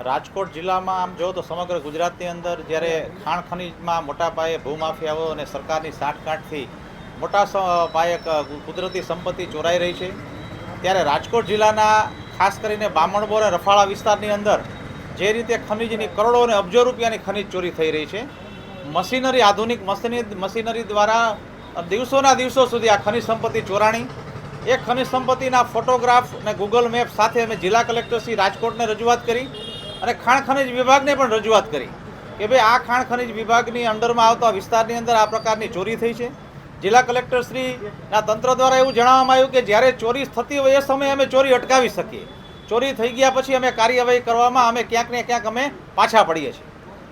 રાજકોટ જિલ્લામાં આમ જો તો સમગ્ર ગુજરાતની અંદર જ્યારે ખાણ ખનીજમાં મોટા પાયે ભૂમાફિયાઓ અને સરકારની સાંઠગાંઠથી મોટા પાયે કુદરતી સંપત્તિ ચોરાઈ રહી છે, ત્યારે રાજકોટ જિલ્લાના ખાસ કરીને બામણબોર રફાળા વિસ્તારની અંદર જે રીતે ખનીજની કરોડો અને અબજો રૂપિયાની ખનીજ ચોરી થઈ રહી છે, મશીનરી, આધુનિક મશીની, મશીનરી દ્વારા દિવસોના દિવસો સુધી આ ખનિજ સંપત્તિ ચોરાણી, એ ખનિજ સંપત્તિના ફોટોગ્રાફ અને ગૂગલ મેપ સાથે અમે જિલ્લા કલેક્ટર શ્રી રાજકોટને રજૂઆત કરી અને ખાણ ખનિજ વિભાગને પણ રજૂઆત કરી કે ભાઈ આ ખાણ ખનિજ વિભાગની અંડરમાં આવતા વિસ્તારની અંદર આ પ્રકારની ચોરી થઈ છે. જિલ્લા કલેક્ટરશ્રીના તંત્ર દ્વારા એવું જણાવવામાં આવ્યું કે જ્યારે ચોરી થતી હોય એ સમયે અમે ચોરી અટકાવી શકીએ. ચોરી થઈ ગયા પછી અમે કાર્યવાહી કરવામાં અમે ક્યાંક ને ક્યાંક અમે પાછા પડીએ છીએ.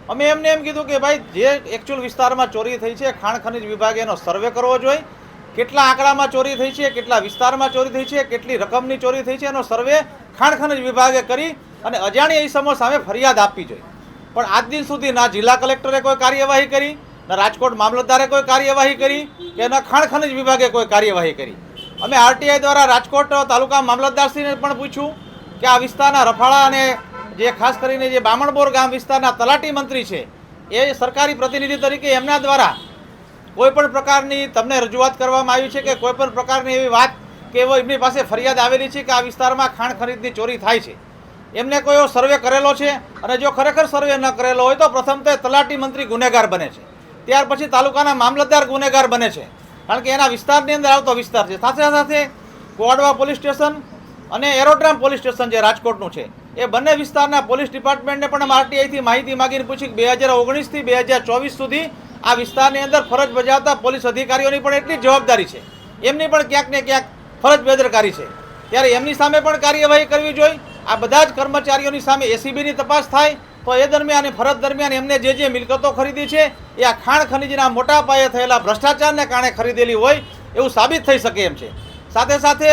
અમે એમને એમ કીધું કે ભાઈ જે એકચ્યુઅલ વિસ્તારમાં ચોરી થઈ છે, ખાણ ખનિજ વિભાગે એનો સર્વે કરવો જોઈએ. કેટલા આંકડામાં ચોરી થઈ છે, કેટલા વિસ્તારમાં ચોરી થઈ છે, કેટલી રકમની ચોરી થઈ છે, એનો સર્વે ખાણ ખનિજ વિભાગે કરી અને અજાણી ઈસમો સામે ફરિયાદ આપવી જોઈએ. પણ આજ દિન સુધી ના જિલ્લા કલેક્ટરે કોઈ કાર્યવાહી કરી, ના રાજકોટ મામલતદારે કોઈ કાર્યવાહી કરી કે ના ખાણ ખનિજ વિભાગે કોઈ કાર્યવાહી કરી. અમે આરટીઆઈ દ્વારા રાજકોટ તાલુકા મામલતદારશ્રીને પણ પૂછ્યું કે આ વિસ્તારના રફાળા અને જે ખાસ કરીને જે બામણબોર ગામ વિસ્તારના તલાટી મંત્રી છે, એ સરકારી પ્રતિનિધિ તરીકે એમના દ્વારા કોઈપણ પ્રકારની તમને રજૂઆત કરવામાં આવી છે કે કોઈપણ પ્રકારની એવી વાત કે એવો એમની પાસે ફરિયાદ આવેલી છે કે આ વિસ્તારમાં ખાણ ખરીદની ચોરી થાય છે? એમને કોઈ સર્વે કરેલો છે? અને જો ખરેખર સર્વે ન કરેલો હોય તો પ્રથમ તો તલાટી મંત્રી ગુનેગાર બને છે. ત્યાર પછી તાલુકાના મામલતદાર ગુનેગાર બને છે. કારણ કે એના વિસ્તારની અંદર આવતો વિસ્તાર છે. સાથે સાથે કોડવા પોલીસ સ્ટેશન અને એરોડ્રામ પોલીસ સ્ટેશન જે રાજકોટનું છે, એ બંને વિસ્તારના પોલીસ ડિપાર્ટમેન્ટને પણ આરટીઆઈથી માહિતી માગીને પૂછી બે હજાર ઓગણીસથી બે હજાર ચોવીસ સુધી આ વિસ્તારની અંદર ફરજ બજાવતા પોલીસ અધિકારીઓની પણ એટલી જવાબદારી છે. એમની પણ ક્યાંક ને ક્યાંક ફરજ બેદરકારી છે. ત્યારે એમની સામે પણ કાર્યવાહી કરવી જોઈએ. આ બધા જ કર્મચારીઓની સામે એસીબીની તપાસ થાય, તો એ દરમિયાન ફરજ દરમિયાન એમને જે જે મિલકતો ખરીદી છે, એ આ ખાણ ખનીજના મોટા પાયે થયેલા ભ્રષ્ટાચારને કારણે ખરીદેલી હોય એવું સાબિત થઈ શકે એમ છે. સાથે સાથે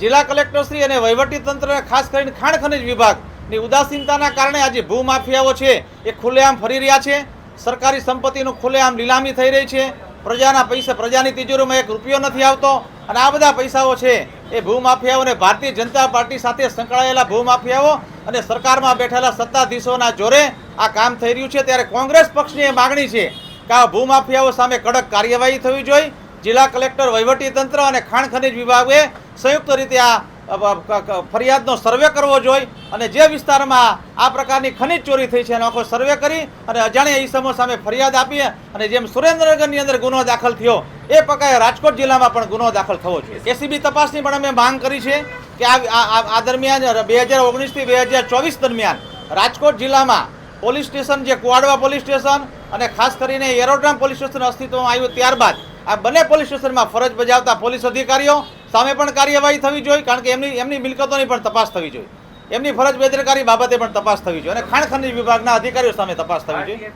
જિલ્લા કલેક્ટરશ્રી અને વહીવટી તંત્ર ખાસ કરીને ખાણ ખનીજ વિભાગની ઉદાસીનતાના કારણે આજે ભૂમાફિયાઓ છે, એ ખુલ્લેઆમ ફરી રહ્યા છે. સરકારી સંપત્તિનું ખુલ્લેઆમ લીલામી થઈ રહી છે. પ્રજાના પૈસા પ્રજાની તિજોરીમાં એક રૂપિયો નથી આવતો અને આ બધા પૈસાઓ છે એ ભૂમાફિયાઓને ભારતીય જનતા પાર્ટી સાથે સંકળાયેલા ભૂમાફિયાઓ અને સરકારમાં બેઠેલા સત્તાધીશોના જોરે આ કામ થઈ રહ્યું છે. ત્યારે કોંગ્રેસ પક્ષની એ માગણી છે કે આ ભૂમાફિયાઓ સામે કડક કાર્યવાહી થવી જોઈએ. જિલ્લા કલેક્ટર વહીવટી તંત્ર અને ખાણ ખનિજ વિભાગે સંયુક્ત રીતે આ ફરિયાદનો સર્વે કરવો જોઈએ અને જે વિસ્તારમાં આ પ્રકારની ખનિજ ચોરી થઈ છે એનો આખો સર્વે કરી અને અજાણ્યા ઈસમો સામે ફરિયાદ આપી અને જેમ સુરેન્દ્રનગરની અંદર ગુનો દાખલ થયો, એ પ્રકારે રાજકોટ જિલ્લામાં પણ ગુનો દાખલ થવો જોઈએ. એસીબી તપાસની પણ અમે માંગ કરી છે કે આ દરમિયાન બે હજાર ઓગણીસથી બે હજાર ચોવીસ દરમિયાન રાજકોટ જિલ્લામાં પોલીસ સ્ટેશન જે કુવાડવા પોલીસ સ્ટેશન અને ખાસ કરીને એરોડ્રામ પોલીસ સ્ટેશન અસ્તિત્વમાં આવ્યું ત્યારબાદ આ બંને પોલીસ સ્ટેશનમાં ફરજ બજાવતા પોલીસ અધિકારીઓ સામે પણ કાર્યવાહી થવી જોઈએ, કારણ કે એમની એમની મિલકતોની પણ તપાસ થવી જોઈએ. એમની ફરજ બેદરકારી બાબતે પણ તપાસ થવી જોઈએ અને ખાણ ખનિજ વિભાગના અધિકારીઓ સામે તપાસ થવી જોઈએ.